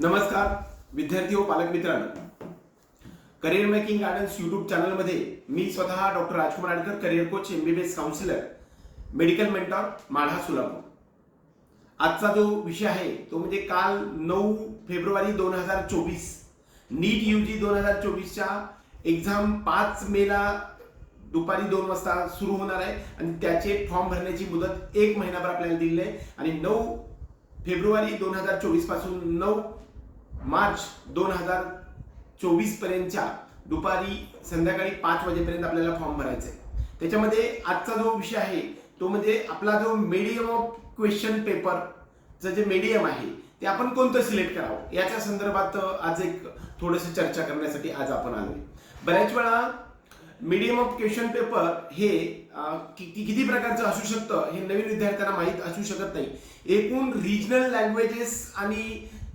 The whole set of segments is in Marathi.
नमस्कार विद्यार्थी व पालक मित्रांनो. करिअर मेकिंग गार्डन्स युट्यूब चॅनलमध्ये मी स्वतः doctor Rajkumar Adkar career coach MBBS counsellor medical mentor Madha Solapur. आजचा जो विषय आहे तो म्हणजे काल नऊ फेब्रुवारी दोन हजार चोवीस नीट यू जी दोन हजार चोवीसच्या एक्झाम पाच मेला दुपारी दोन वाजता सुरू होणार आहे आणि त्याचे फॉर्म भरण्याची मुदत एक महिनाभर आपल्याला दिलेली आहे. आणि नऊ फेब्रुवारी दोन हजार चोवीसपासून नऊ मार्च दोन हजार चोवीस पर्यंतच्या दुपारी संध्याकाळी पाच वाजेपर्यंत आपल्याला फॉर्म भरायचा आहे त्याच्यामध्ये आजचा जो विषय आहे तो म्हणजे आपला जो मीडियम ऑफ क्वेश्चन पेपरचं जे मीडियम आहे ते आपण कोणतं सिलेक्ट करावं? याच्या संदर्भात आज एक थोडंसं चर्चा करण्यासाठी आज आपण आलो बऱ्याच वेळा मीडियम ऑफ क्वेश्चन पेपर हे किती किती प्रकारचं असू शकतं हे नवीन विद्यार्थ्यांना माहीत असू शकत नाही. एकूण रिजनल लँग्वेजेस आणि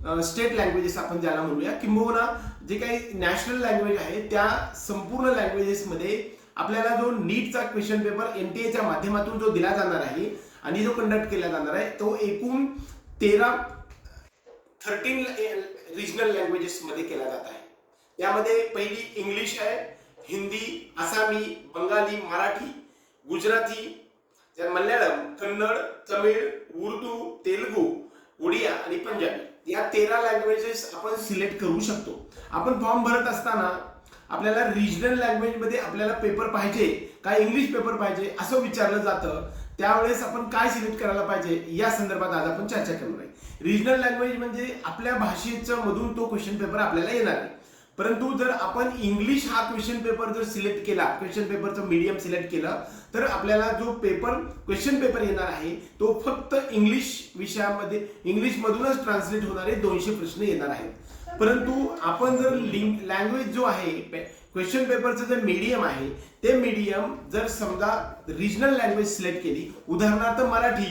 स्टेट लँग्वेजेस आपण ज्याला म्हणूया किंबहुना जे काही नॅशनल लँग्वेज आहे त्या संपूर्ण लँग्वेजेसमध्ये आपल्याला जो नीटचा क्वेश्चन पेपर एन टी एच्या माध्यमातून जो दिला जाणार आहे आणि जो कंडक्ट केला जाणार आहे तो एकूण तेरा थर्टीन रिजनल लँग्वेजेसमध्ये केला जात आहे. यामध्ये पहिली इंग्लिश आहे हिंदी आसामी बंगाली मराठी गुजराती मल्याळम कन्नड तमिळ उर्दू तेलुगू उडिया आणि पंजाबी. या तेरा लँग्वेजेस आपण सिलेक्ट करू शकतो. आपण फॉर्म भरत असताना आपल्याला रिजनल लँग्वेजमध्ये आपल्याला पेपर पाहिजे का इंग्लिश पेपर पाहिजे असं विचारलं जातं त्यावेळेस आपण काय सिलेक्ट करायला पाहिजे या संदर्भात आज आपण चर्चा करणार आहे रिजनल लँग्वेज म्हणजे आपल्या भाषेच्या मधून तो क्वेश्चन पेपर आपल्याला येणार आहे परंतु जर आपण इंग्लिश हा क्वेश्चन पेपर जर सिलेक्ट केला क्वेश्चन पेपरचं मीडियम सिलेक्ट केलं तर आपल्याला जो पेपर क्वेश्चन पेपर येणार आहे तो फक्त इंग्लिश विषयामध्ये इंग्लिश मधूनच ट्रान्सलेट होणारे दोनशे प्रश्न येणार आहेत. परंतु आपण जर लँग्वेज जो आहे क्वेश्चन पेपरचं जे मीडियम आहे ते मीडियम जर समजा रिजनल लँग्वेज सिलेक्ट केली उदाहरणार्थ मराठी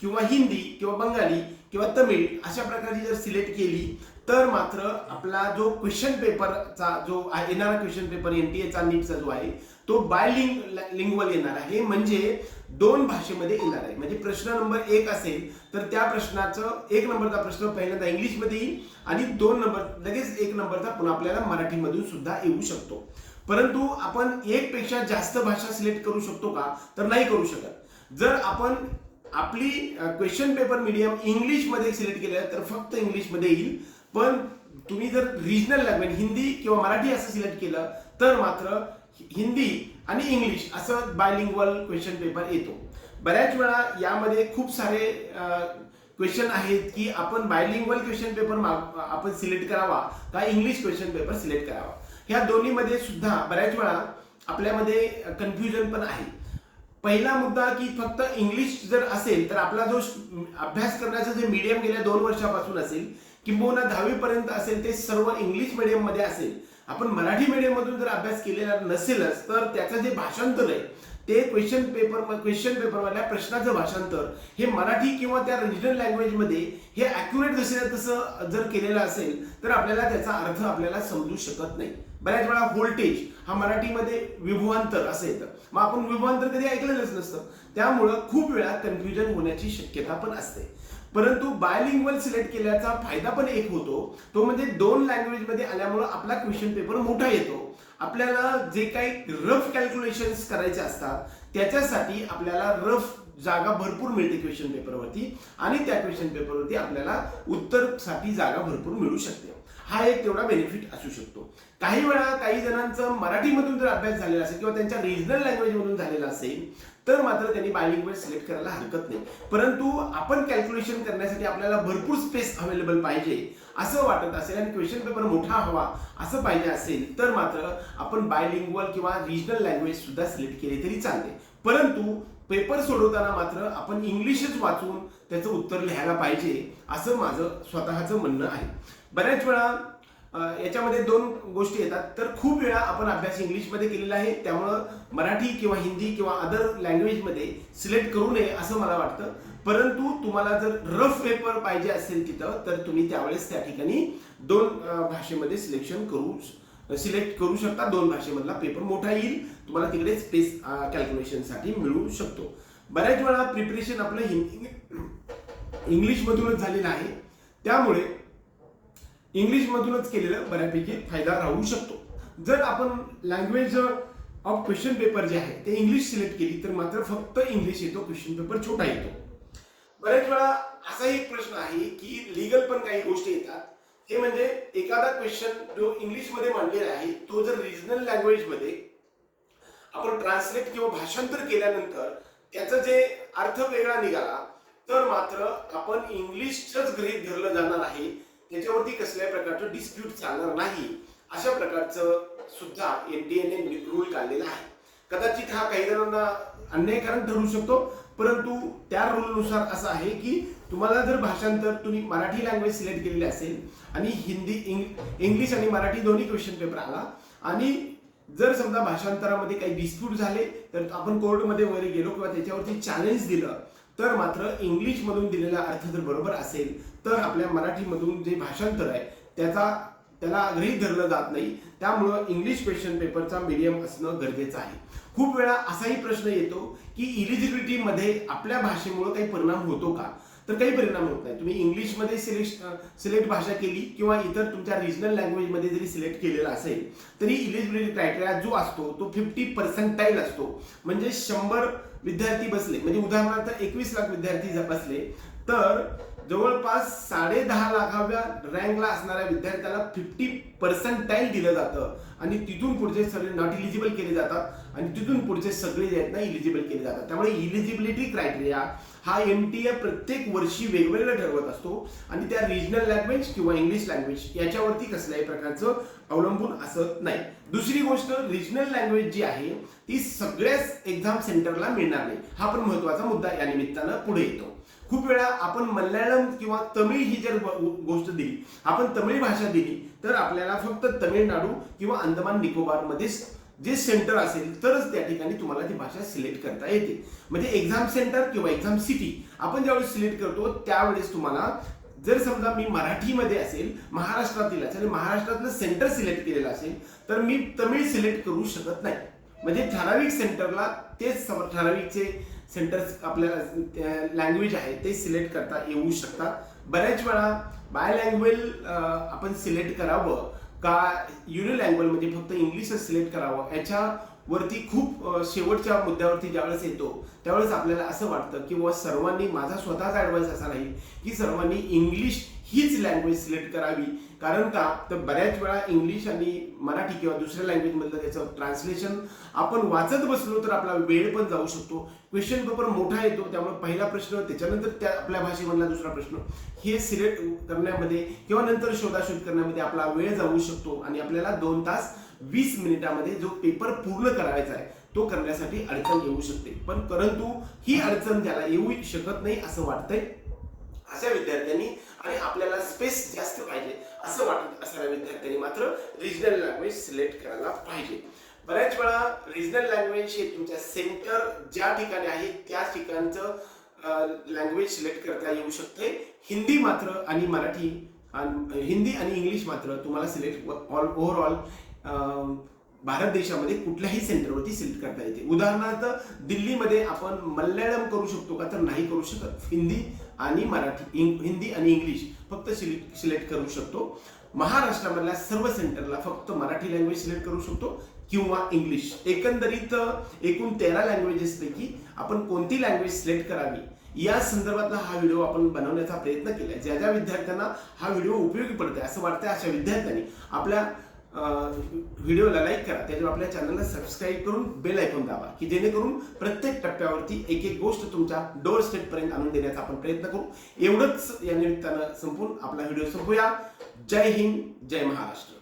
किंवा हिंदी किंवा बंगाली किंवा तमिळ अशा प्रकारची जर सिलेक्ट केली तर मात्र आपला जो क्वेश्चन पेपरचा जो आहे- येणारा क्वेश्चन पेपर एन टी एचा नीटचा जो आहे तो बायलिंग लिंग्वल येणार आहे. म्हणजे दोन भाषेमध्ये येणार आहे. म्हणजे प्रश्न नंबर एक असेल तर त्या प्रश्नाचं एक नंबरचा प्रश्न पहिल्यांदा इंग्लिशमध्ये येईल आणि दोन नंबर लगेच एक नंबरचा पुन्हा आपल्याला मराठीमधून सुद्धा येऊ शकतो. परंतु आपण एकपेक्षा जास्त भाषा सिलेक्ट करू शकतो का? तर नाही करू शकत. जर आपण आपली क्वेश्चन पेपर मीडियम इंग्लिशमध्ये सिलेक्ट केलं तर फक्त इंग्लिशमध्ये येईल. पण तुम्ही जर रिजनल लँग्वेज हिंदी किंवा मराठी असं सिलेक्ट केलं तर मात्र हिंदी आणि इंग्लिश असं बायलिंग्वल क्वेश्चन पेपर येतो. बऱ्याच वेळा यामध्ये खूप सारे क्वेश्चन आहेत की आपण बायलिंग्वल क्वेश्चन पेपर आपण सिलेक्ट करावा का इंग्लिश क्वेश्चन पेपर सिलेक्ट करावा? ह्या दोन्हीमध्ये सुद्धा बऱ्याच वेळा आपल्यामध्ये कन्फ्युजन पण आहे. पहिला मुद्दा की फक्त इंग्लिश जर असेल तर आपला जो अभ्यास करण्याचं जे मीडियम गेल्या दोन वर्षापासून असेल किंबहुना दहावी पर्यंत असेल ते सर्व इंग्लिश मीडियममध्ये असेल. आपण मराठी मीडियम मधून जर अभ्यास केलेला नसेलच तर त्याचं जे भाषांतर आहे ते क्वेश्चन पेपर क्वेश्चन पेपरमधल्या प्रश्नाचं भाषांतर हे मराठी किंवा त्या रिजनल लँग्वेजमध्ये हे अॅक्युरेट जसे तसं जर केलेलं असेल तर आपल्याला त्याचा अर्थ आपल्याला समजू शकत नाही. बऱ्याच वेळा व्होल्टेज हा मराठीमध्ये विभुवांतर असं येतं. मग आपण विभवांतर कधी ऐकलेलंच नसतं. त्यामुळं खूप वेळा कन्फ्युजन होण्याची शक्यता पण असते. परंतु बायलिंग्वल सिलेक्ट केल्याचा फायदा पण एक होतो. तो म्हणजे दोन लँग्वेजमध्ये आल्यामुळे आपला क्वेश्चन पेपर मोठा येतो. आपल्याला जे काही रफ कॅल्क्युलेशन करायचे असतात त्याच्यासाठी आपल्याला रफ जागा भरपूर मिळते क्वेश्चन पेपरवरती आणि त्या क्वेश्चन पेपरवरती आपल्याला उत्तरसाठी जागा भरपूर मिळू शकते. हा एक तेवढा बेनिफिट असू शकतो. काही वेळा काही जणांचं मराठीमधून जर अभ्यास झालेला असेल किंवा त्यांच्या रिजनल लँग्वेजमधून झालेला असेल तर मात्र त्यांनी बायलिंग्वेज सिलेक्ट करायला हरकत नाही. परंतु आपण कॅल्क्युलेशन करण्यासाठी आपल्याला भरपूर स्पेस अवेलेबल पाहिजे असं वाटत असेल आणि क्वेश्चन पेपर मोठा हवा असं पाहिजे असेल तर मात्र आपण बायलिंग्वल किंवा रिजनल लँग्वेज सुद्धा सिलेक्ट केली तरी चालते. परंतु पेपर सोडवताना मात्र आपण इंग्लिशच वाचून त्याचं उत्तर लिहायला पाहिजे असं माझं स्वतःचं म्हणणं आहे. बऱ्याच वेळा याच्यामध्ये दोन गोष्टी येतात. तर खूप वेळा आपण अभ्यास इंग्लिशमध्ये केलेला आहे त्यामुळं मराठी किंवा हिंदी किंवा अदर लँग्वेजमध्ये सिलेक्ट करू नये असं मला वाटतं. परंतु तुम्हाला जर रफ पेपर पाहिजे असेल तिथं तर तुम्ही त्यावेळेस त्या ठिकाणी दोन भाषेमध्ये सिलेक्शन करू सिलेक्ट करू शकता. दोन भाषेमधला पेपर मोठा येईल. तुम्हाला तिकडे स्पेस कॅल्क्युलेशनसाठी मिळू शकतो. बऱ्याच वेळा प्रिपरेशन आपलं हिंदी इंग्लिशमधूनच झालेलं आहे. त्यामुळे इंग्लिशमधूनच केलेलं बऱ्यापैकी फायदा राहू शकतो. जर आपण लँग्वेज ऑफ क्वेश्चन पेपर जे आहे ते इंग्लिश सिलेक्ट केली तर मात्र फक्त इंग्लिश येतो क्वेश्चन पेपर छोटा येतो. बऱ्याच वेळा असा एक प्रश्न आहे की लिगल पण काही गोष्टी येतात. हे म्हणजे एखादा क्वेश्चन जो इंग्लिशमध्ये मांडलेला आहे तो जर रिजनल लँग्वेजमध्ये आपण ट्रान्सलेट किंवा भाषांतर केल्यानंतर त्याचा जे अर्थ वेगळा निघाला तर मात्र आपण इंग्लिशच गृहित धरलं जाणार आहे. त्याच्यावरती कसल्याही प्रकारचं डिस्प्यूट चालणार नाही. अशा प्रकारचं सुद्धा एनडीएने रूल काढलेला आहे. कदाचित हा काही जणांना अन्यायकारक ठरू शकतो परंतु त्या रूलनुसार असं आहे की तुम्हाला जर भाषांतर तुम्ही मराठी लँग्वेज सिलेक्ट केलेली असेल आणि हिंदी इंग्लिश आणि मराठी दोन्ही क्वेश्चन पेपर आला आणि जर समजा भाषांतरामध्ये काही डिस्प्यूट झाले तर आपण कोर्टमध्ये वगैरे गेलो किंवा त्याच्यावरती चॅलेंज दिलं तर मात्र इंग्लिशमधून दिलेला अर्थ जर बरोबर असेल तर आपल्या मराठीमधून जे भाषांतर आहे त्याचा त्याला गृहीत धरलं जात नाही. त्यामुळं इंग्लिश क्वेश्चन पेपरचा मीडियम असणं गरजेचं आहे. खूप वेळा असाही प्रश्न येतो की इलिजिबिलिटीमध्ये आपल्या भाषेमुळे काही परिणाम होतो का? तर काही परिणाम होत नाही. तुम्ही इंग्लिशमध्ये सिलेक्ट सिलेक्ट भाषा केली किंवा इतर तुमच्या रिजनल लँग्वेजमध्ये जरी सिलेक्ट केलेला असेल तरी इलिजिबिलिटी क्रायटेरिया जो असतो तो फिफ्टी पर्सेंटाईल असतो. म्हणजे शंभर विद्यार्थी बसले म्हणजे उदाहरणार्थ एकवीस लाख विद्यार्थी जर बसले तर जवळपास साडे दहा लाखाव्या रँकला असणाऱ्या विद्यार्थ्याला फिफ्टी पर्सेंटाईल दिलं जातं. आणि तिथून पुढचे सगळे नॉट इलिजिबल केले जातात. आणि तिथून पुढचे सगळे जे आहेत ना इलिजिबल केले जातात. त्यामुळे इलिजिबिलिटी क्रायटेरिया हा एम टी ए प्रत्येक वर्षी वेगवेगळं ठरवत असतो आणि त्या रिजनल लँग्वेज किंवा इंग्लिश लँग्वेज याच्यावरती कसल्याही प्रकारचं अवलंबून असत नाही. दुसरी गोष्ट रिजनल लँग्वेज जी आहे ती सगळ्याच एक्झाम सेंटरला मिळणार नाही. हा पण महत्त्वाचा मुद्दा या निमित्तानं पुढे येतो. खूप वेळा आपण मल्याळम किंवा तमिळ ही जर गोष्ट दिली आपण तमिळ भाषा दिली तर आपल्याला फक्त तमिळनाडू किंवा अंदमान निकोबारमध्येच जे सेंटर असेल तरच त्या ठिकाणी तुम्हाला ती भाषा सिलेक्ट करता येते. म्हणजे एक्झाम सेंटर किंवा एक्झाम सिटी आपण ज्यावेळेस सिलेक्ट करतो त्यावेळेस तुम्हाला जर समजा मी मराठीमध्ये असेल महाराष्ट्रातील असेल महाराष्ट्रातलं सेंटर सिलेक्ट केलेलं असेल तर मी तमिळ सिलेक्ट करू शकत नाही. म्हणजे ठराविक सेंटरला तेच सम- ठराविकचे सेंटर्स आपल्याला लँग्वेज आहे ते सिलेक्ट करता येऊ शकतात. बऱ्याच वेळा बाय लँग्वेज आपण सिलेक्ट करावं. का युनिल लँग्वेज म्हणजे फक्त इंग्लिशच सिलेक्ट करावं? याच्यावरती खूप शेवटच्या मुद्द्यावरती ज्यावेळेस येतो त्यावेळेस आपल्याला असं वाटतं की व सर्वांनी माझा स्वतःचा ॲडवाईस असा राहील की सर्वांनी इंग्लिश हीच लँग्वेज सिलेक्ट करावी. कारण का? तर बऱ्याच वेळा इंग्लिश आणि मराठी किंवा दुसऱ्या लँग्वेजमधलं त्याचं ट्रान्सलेशन आपण वाचत बसलो तर आपला वेळ पण जाऊ शकतो. क्वेश्चन पेपर मोठा येतो त्यामुळे पहिला प्रश्न त्याच्यानंतर त्या आपल्या भाषेमधला दुसरा प्रश्न हे सिलेक्ट करण्यामध्ये किंवा नंतर शोधाशोध करण्यामध्ये आपला वेळ जाऊ शकतो आणि आपल्याला दोन तास वीस मिनिटामध्ये जो पेपर पूर्ण करायचा आहे तो करण्यासाठी अडचण येऊ शकते. पण परंतु ही अडचण त्याला येऊ शकत नाही असं वाटतंय. अशा विद्यार्थ्यांनी आणि आपल्याला स्पेस जास्त पाहिजे असं वाटत असणाऱ्या विद्यार्थ्यांनी मात्र रिजनल लँग्वेज सिलेक्ट करायला पाहिजे. बऱ्याच वेळा रिजनल लँग्वेज हे तुमच्या सेंटर ज्या ठिकाणी आहे त्या ठिकाणचं लँग्वेज सिलेक्ट करता येऊ शकते हिंदी मात्र आणि मराठी आणि हिंदी आणि इंग्लिश मात्र तुम्हाला सिलेक्ट ऑल ओव्हरऑल भारत देशामध्ये कुठल्याही सेंटरवरती सिलेक्ट करता येते. उदाहरणार्थ दिल्लीमध्ये आपण मल्याळम करू शकतो का? तर नाही करू शकत. हिंदी आणि मराठी हिंदी आणि इंग्लिश फक्त सिलेक्ट सिलेक्ट करू शकतो. महाराष्ट्रामधल्या सर्व सेंटरला फक्त मराठी लँग्वेज सिलेक्ट करू शकतो किंवा इंग्लिश. एकंदरीत एकूण तेरा लँग्वेजेस पैकी आपण कोणती लँग्वेज सिलेक्ट करावी? या संदर्भातला हा व्हिडिओ आपण बनवण्याचा प्रयत्न केला ज्या ज्या विद्यार्थ्यांना हा व्हिडिओ उपयोगी पडतोय असं वाटतंय अशा विद्यार्थ्यांनी आपल्या व्हिडिओला लाईक करा त्याच्यावर आपल्या चॅनलला सबस्क्राईब करून बेल ऐकून दाबा की जेणेकरून प्रत्येक टप्प्यावरती एक एक गोष्ट तुमच्या डोअर स्टेपपर्यंत आणून देण्याचा आपण प्रयत्न करू. एवढंच या निमित्तानं संपून आपला व्हिडिओ संपूया. जय हिंद जय महाराष्ट्र.